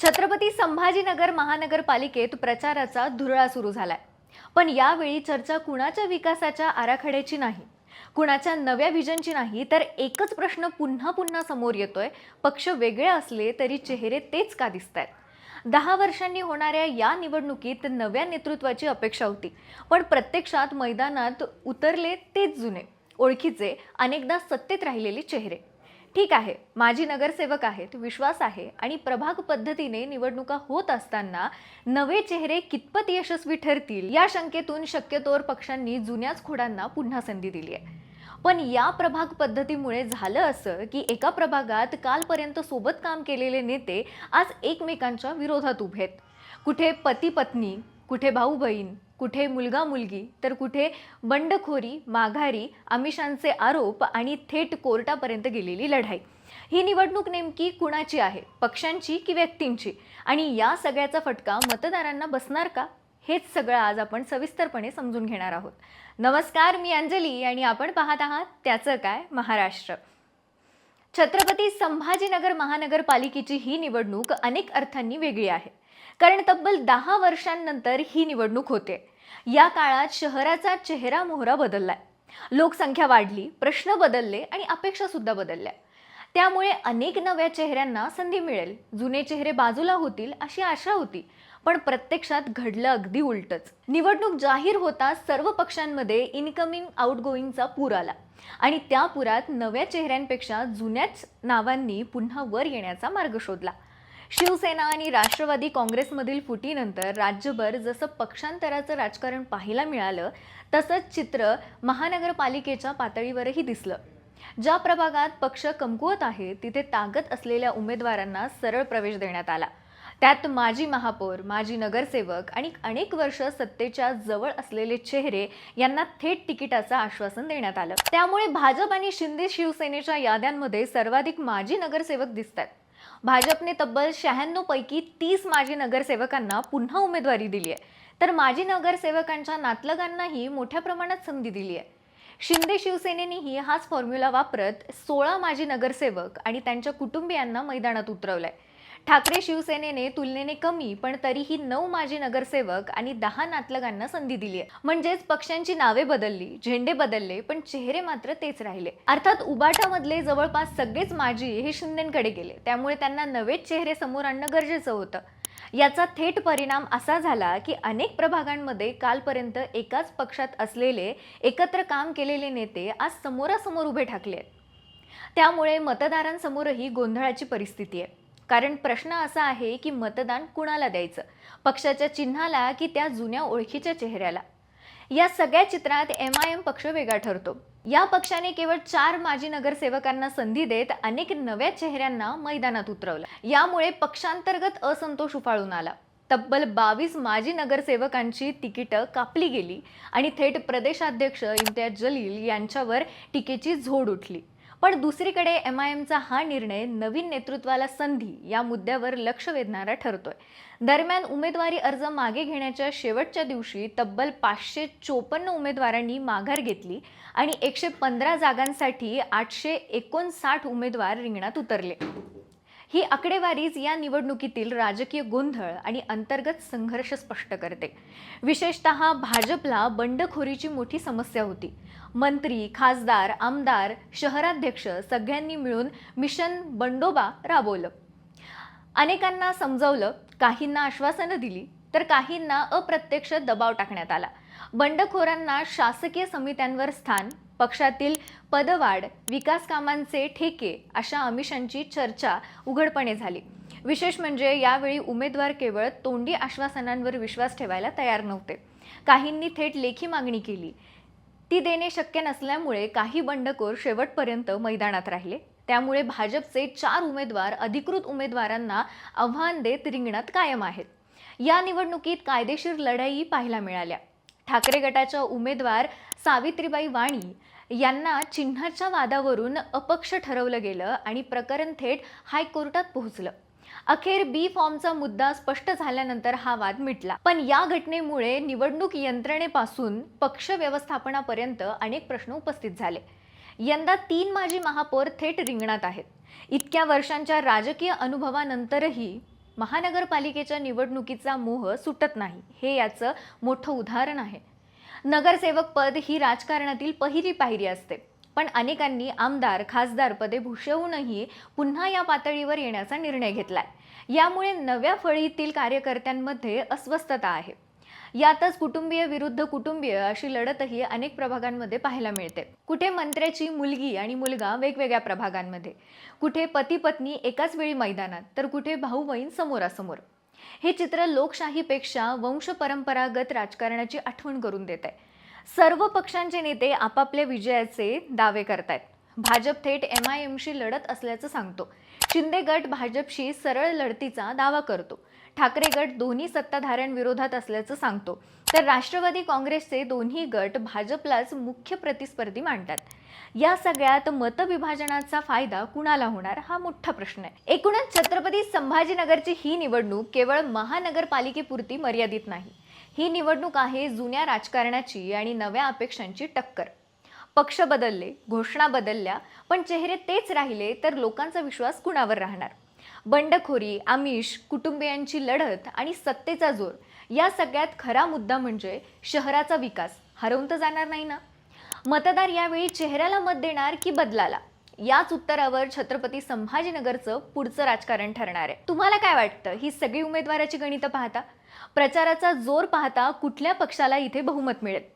छत्रपती संभाजीनगर महानगरपालिकेत प्रचाराचा धुरळा सुरू झालाय. पण यावेळी चर्चा कुणाच्या विकासाच्या आराखड्याची नाही कुणाच्या नव्या विजनची नाही तर एकच प्रश्न पुन्हा पुन्हा समोर येतोय. पक्ष वेगळे असले तरी चेहरे तेच का दिसत आहेत दहा वर्षांनी होणाऱ्या या निवडणुकीत नव्या नेतृत्वाची अपेक्षा होती पण प्रत्यक्षात मैदानात उतरले तेच जुने ओळखीचे अनेकदा सत्तेत राहिलेले चेहरे. ठीक आहे माजी नगरसेवक आहेत विश्वास आहे आणि प्रभाग पद्धतीने निवडणुका होत असताना नवे चेहरे कितपत यशस्वी ठरतील या शंकेतून शक्यतोवर पक्षांनी जुन्याच खोडांना पुन्हा संधी दिली आहे. पण या प्रभाग पद्धतीमुळे झालं असं की एका प्रभागात कालपर्यंत सोबत काम केलेले नेते आज एकमेकांच्या विरोधात उभे आहेत. कुठे पती पत्नी कुठे भाऊ बहीण कुठे मुलगा मुलगी तर कुठे बंडखोरी माघारी आमिषांचे आरोप आणि थेट कोर्टापर्यंत गेलेली लढाई. ही निवडणूक नेमकी कुणाची आहे? पक्षांची की व्यक्तींची? आणि या सगळ्याचा फटका मतदारांना बसणार का? हेच सगळं आज आपण सविस्तरपणे समजून घेणार आहोत. नमस्कार मी अंजली आणि आपण पाहत आहात त्याचं काय? महाराष्ट्र. छत्रपती संभाजीनगर महानगरपालिकेची ही निवडणूक अनेक अर्थांनी वेगळी आहे. कारण तब्बल दहा वर्षांनंतर ही निवडणूक होते. या काळात शहराचा चेहरा मोहरा बदललाय. लोकसंख्या वाढली प्रश्न बदलले आणि अपेक्षा सुद्धा बदलल्या. त्यामुळे अनेक नव्या चेहऱ्यांना संधी मिळेल. जुने चेहरे बाजूला होतील अशी आशा होती. पण प्रत्यक्षात घडलं अगदी उलटच. निवडणूक जाहीर होताच सर्व पक्षांमध्ये इनकमिंग आउटगोईंगचा पूर आला. आणि त्या पुरात नव्या चेहऱ्यांपेक्षा जुन्याच नावांनी पुन्हा वर येण्याचा मार्ग शोधला. शिवसेना आणि राष्ट्रवादी काँग्रेसमधील फुटीनंतर राज्यभर जसं पक्षांतराचं राजकारण पाहायला मिळालं तसंच चित्र महानगरपालिकेच्या पातळीवरही दिसलं. ज्या प्रभागात पक्ष कमकुवत आहे तिथे ताकद असलेल्या उमेदवारांना सरळ प्रवेश देण्यात आला. त्यात माजी महापौर माजी नगरसेवक आणि अनेक वर्ष सत्तेच्या जवळ असलेले चेहरे यांना थेट तिकिटाचं आश्वासन देण्यात आलं. त्यामुळे भाजप आणि शिंदे शिवसेनेच्या याद्यांमध्ये सर्वाधिक माजी नगरसेवक दिसत आहेत भाजपने तब्बल शहाण्णव पैकी तीस माजी नगरसेवकांना पुन्हा उमेदवारी दिली आहे. तर माजी नगरसेवकांच्या नातलगांनाही मोठ्या प्रमाणात संधी दिली आहे. शिंदे शिवसेनेनेही हाच फॉर्म्युला वापरत सोळा माजी नगरसेवक आणि त्यांच्या कुटुंबियांना मैदानात उतरवलंय. ठाकरे शिवसेनेने तुलनेने कमी पण तरीही नऊ माजी नगरसेवक आणि दहा नातलगांना संधी दिली आहे म्हणजेच पक्षांची नावे बदलली झेंडे बदलले पण चेहरे मात्र तेच राहिले. अर्थात उबाटामधले जवळपास सगळेच माजी हे शिंदेकडे गेले. त्यामुळे त्यांना नवेच चेहरे समोर आणणं गरजेचं होतं. याचा थेट परिणाम असा झाला की अनेक प्रभागांमध्ये कालपर्यंत एकाच पक्षात असलेले एकत्र काम केलेले नेते आज समोरासमोर उभे ठाकले आहेत. त्यामुळे मतदारांसमोरही गोंधळाची परिस्थिती आहे. कारण प्रश्न असा आहे की मतदान कुणाला द्यायचं? पक्षाच्या चिन्हाला की त्या जुन्या ओळखीच्या चेहऱ्याला? या सगळ्या चित्रात एम आय एम पक्ष वेगळा ठरतो. या पक्षाने केवळ चार माजी नगरसेवकांना संधी देत अनेक नव्या चेहऱ्यांना मैदानात उतरवलं. यामुळे पक्षांतर्गत असंतोष उफाळून आला. तब्बल बावीस माजी नगरसेवकांची तिकीटं कापली गेली आणि थेट प्रदेशाध्यक्ष इम्तियाज जलील यांच्यावर टीकेची झोड उठली. पण दुसरीकडे एम आय एमचा हा निर्णय नवीन नेतृत्वाला संधी या मुद्द्यावर लक्ष वेधणारा ठरतोय. दरम्यान उमेदवारी अर्ज मागे घेण्याच्या शेवटच्या दिवशी तब्बल पाचशे चोपन्न उमेदवारांनी माघार घेतली आणि एकशे पंधरा जागांसाठी आठशे एकोणसाठ उमेदवार रिंगणात उतरले. ही आकडेवारीच या निवडणुकीतील राजकीय गोंधळ आणि अंतर्गत संघर्ष स्पष्ट करते. विशेषत भाजपला बंडखोरीची मोठी समस्या होती. मंत्री खासदार आमदार शहराध्यक्ष सगळ्यांनी मिळून मिशन बंडोबा राबवलं. अनेकांना समजवलं काहींना आश्वासनं दिली तर काहींना अप्रत्यक्ष दबाव टाकण्यात आला. बंडखोरांना शासकीय समित्यांवर स्थान पक्षातील पदवाढ विकास कामांचे ठेके अशा आमिषांची चर्चा उघडपणे झाली. विशेष म्हणजे यावेळी उमेदवार केवळ तोंडी आश्वासनांवर विश्वास ठेवायला तयार नव्हते. काहींनी थेट लेखी मागणी केली. ती देणे शक्य नसल्यामुळे काही बंडखोर शेवटपर्यंत मैदानात राहिले. त्यामुळे भाजपचे चार उमेदवार अधिकृत उमेदवारांना आव्हान देत रिंगणात कायम आहेत. या निवडणुकीत कायदेशीर लढाई पाहायला मिळाल्या. ठाकरे गटाच्या उमेदवार सावित्रीबाई वाणी यांना चिन्हाच्या वादावरून अपक्ष ठरवलं गेलं आणि प्रकरण थेट हायकोर्टात पोहोचलं. अखेर बी फॉर्मचा मुद्दा स्पष्ट झाल्यानंतर हा वाद मिटला. पण या घटनेमुळे निवडणूक यंत्रणेपासून पक्ष व्यवस्थापनापर्यंत अनेक प्रश्न उपस्थित झाले. यंदा तीन माजी महापौर थेट रिंगणात आहेत. इतक्या वर्षांच्या राजकीय अनुभवानंतरही महानगरपालिकेच्या निवडणुकीचा मोह सुटत नाही. हे याचं मोठं उदाहरण आहे. नगरसेवक पद ही राजकारणातील पहिली पायरी असते. पण अनेकांनी आमदार खासदार पदे भूषवूनही पुन्हा या पातळीवर येण्याचा निर्णय घेतलाय. यामुळे नव्या फळीतील कार्यकर्त्यांमध्ये अस्वस्थता आहे. यातच कुटुंबीय विरुद्ध कुटुंबीय अशी लढतही अनेक प्रभागांमध्ये पाहायला मिळते. कुठे मंत्र्याची मुलगी आणि मुलगा वेगवेगळ्या प्रभागांमध्ये. कुठे पती पत्नी एकाच वेळी मैदानात तर कुठे भाऊ बहीण समोरासमोर. हे चित्र लोकशाहीपेक्षा वंश परंपरागत राजकारणाची आठवण करून देत आहे सर्व पक्षांचे नेते आपापल्या विजयाचे दावे करतायत. भाजप थेट एम आय एमशी लढत असल्याचं सांगतो. शिंदे गट भाजपशी सरळ लढतीचा दावा करतो. ठाकरे गट दोन्ही सत्ताधाऱ्यांविरोधात असल्याचं सांगतो. तर राष्ट्रवादी काँग्रेसचे दोन्ही गट भाजपलाच मुख्य प्रतिस्पर्धी मांडतात या सगळ्यात मतविभाजनाचा फायदा कुणाला होणार? हा मोठा प्रश्न आहे. एकूणच छत्रपती संभाजीनगरची ही निवडणूक केवळ महानगरपालिकेपुरती मर्यादित नाही. ही निवडणूक आहे जुन्या राजकारणाची आणि नव्या अपेक्षांची टक्कर. पक्ष बदलले घोषणा बदलल्या पण चेहरे तेच राहिले तर लोकांचा विश्वास कुणावर राहणार? बंडखोरी आमिष कुटुंबियांची लढत आणि सत्तेचा जोर या सगळ्यात खरा मुद्दा म्हणजे शहराचा विकास. हरवून तर जाणार नाही ना? मतदार यावेळी चेहऱ्याला मत देणार की बदलाला? याच उत्तरावर छत्रपती संभाजीनगरचं पुढचं राजकारण ठरणार आहे. तुम्हाला काय वाटतं? ही सगळी उमेदवाराची गणितं पाहता? प्रचाराचा जोर पाहता कुठल्या पक्षाला इथे बहुमत मिळेल?